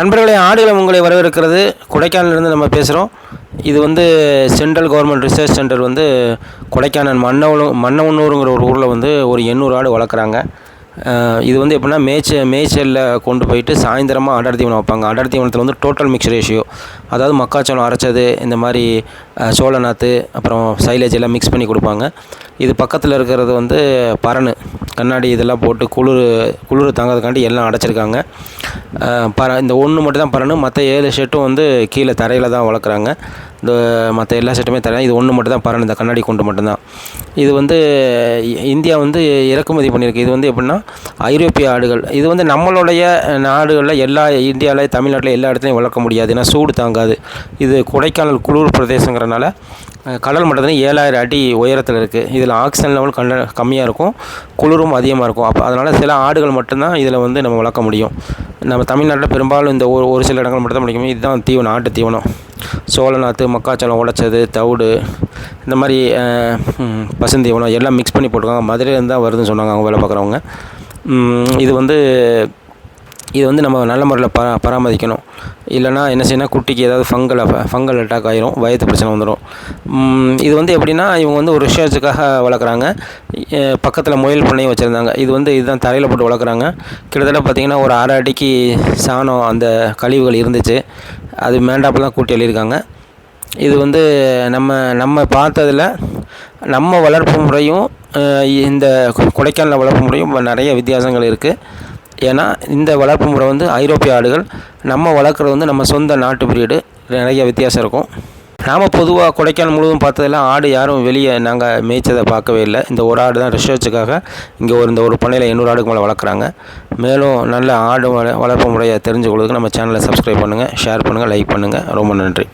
நண்பர்களே ஆடுகளை உங்களை வரவேற்கிறது. கொடைக்கானலிருந்து நம்ம பேசுகிறோம் இது வந்து சென்ட்ரல் கவர்மெண்ட் ரிசர்ச் சென்டர் வந்து கொடைக்கானல் மன்னவனூர் மன்னவனூருங்கிற ஒரு ஊரில் வந்து ஒரு எண்ணூறு ஆடு வளர்க்குறாங்க. இது வந்து எப்படின்னா மேய்ச்ச மேய்ச்சலில் கொண்டு போயிட்டு சாயந்தரமாக அடர் தீவனம் வைப்பாங்க. அடர் தீவனத்தில் வந்து டோட்டல் மிக்ஸ் ரேஷியோ அதாவது மக்காச்சோளம் அரைச்சது இந்த மாதிரி சோளநாத்து அப்புறம் சைலேஜ் எல்லாம் மிக்ஸ் பண்ணி கொடுப்பாங்க. இது பக்கத்தில் இருக்கிறது வந்து பரணு. கண்ணாடி இதெல்லாம் போட்டு குளிர் குளிர் தாங்கிறதுக்காண்டி எல்லாம் அடைச்சிருக்காங்க. பர பற இந்த ஒன்று மட்டும் தான் பரணும். மற்ற ஏழு ஷெட்டும் வந்து கீழே தரையில் தான் வளர்க்குறாங்க. இந்த மற்ற எல்லா செட்டுமே தரேன். இது ஒன்று மட்டும் தான் இந்த கண்ணாடி கொண்டு மட்டும்தான். இது வந்து இந்தியா வந்து இறக்குமதி பண்ணியிருக்கு. இது வந்து எப்படின்னா ஐரோப்பிய ஆடுகள். இது வந்து நம்மளுடைய நாடுகளில் எல்லா இந்தியாவில் தமிழ்நாட்டில் எல்லா இடத்துலையும் வளர்க்க முடியாது. ஏன்னா சூடு தாங்காது. இது கொடைக்கானல் குளிர் பிரதேசங்கிறனால கடல் மட்டத்தில் ஏழாயிரம் அடி உயரத்தில் இருக்குது இதில் ஆக்சிஜன் லெவல் கண்ட கம்மியாக இருக்கும். குளிரும் அதிகமாக இருக்கும். அப்போ அதனால் சில ஆடுகள் மட்டும்தான் இதில் வந்து நம்ம வளர்க்க முடியும். நம்ம தமிழ்நாட்டில் பெரும்பாலும் இந்த ஒரு ஒரு சில இடங்கள் மட்டும் தான் முடியும் இதுதான் தீவனம் ஆட்டு தீவனம். சோள நாற்று மக்காச்சோளம் உடைச்சது தவிடு இந்த மாதிரி பசுந்தீவனம் எல்லாம் மிக்ஸ் பண்ணி போட்டிருக்காங்க. மதுரையிலேருந்து தான் வருதுன்னு சொன்னாங்க அவங்க வேலை பார்க்குறவங்க. இது வந்து இது வந்து நம்ம நல்ல முறையில் பரா பராமரிக்கணும். இல்லைன்னா என்ன செய்யணும் குட்டிக்கு ஏதாவது ஃபங்கல் ஃபங்கல் அட்டாக் ஆகிரும் வயது பிரச்சனை வந்துடும் இது வந்து எப்படின்னா இவங்க வந்து ஒரு ரிசர்ச்சுக்காக வளர்க்குறாங்க. பக்கத்தில் முயல் பண்ணையும் வச்சுருந்தாங்க. இது வந்து இதுதான் தரையில் போட்டு வளர்க்குறாங்க. கிட்டத்தட்ட பார்த்திங்கன்னா ஒரு அரை அடிக்கு சாணம் அந்த கழிவுகள் இருந்துச்சு. அது மேண்டாப்பெல்லாம் கூட்டி எழுதியிருக்காங்க. இது வந்து நம்ம நம்ம பார்த்ததில் நம்ம வளர்ப்பு முறையும் இந்த கொ- கொடைக்கானல் வளர்ப்பு முறையும் நிறைய வித்தியாசங்கள் இருக்குது ஏன்னா இந்த வளர்ப்பு முறை வந்து ஐரோப்பிய ஆடுகள் நம்ம வளர்க்குறது வந்து நம்ம சொந்த நாட்டு பிரீடு. நிறைய வித்தியாசம் இருக்கும். நாம் பொதுவாக கொடைக்கானல் முழுவதும் பார்த்ததெல்லாம் ஆடு யாரும் வெளியே நாங்கள் மேய்ச்சதை பார்க்கவே இல்லை. இந்த ஒரு ஆடு தான் ரிசர்ச்சுக்காக இங்கே ஒரு இந்த ஒரு பண்ணையில் எண்ணூறு ஆடுக்கு மேலே வளர்க்குறாங்க. மேலும் நல்ல ஆடு வள- வளர்ப்பு முறையை தெரிஞ்சுக்கொள்வதுக்கு நம்ம சேனலை சப்ஸ்கிரைப் பண்ணுங்கள் ஷேர் பண்ணுங்கள் லைக் பண்ணுங்கள் ரொம்ப நன்றி.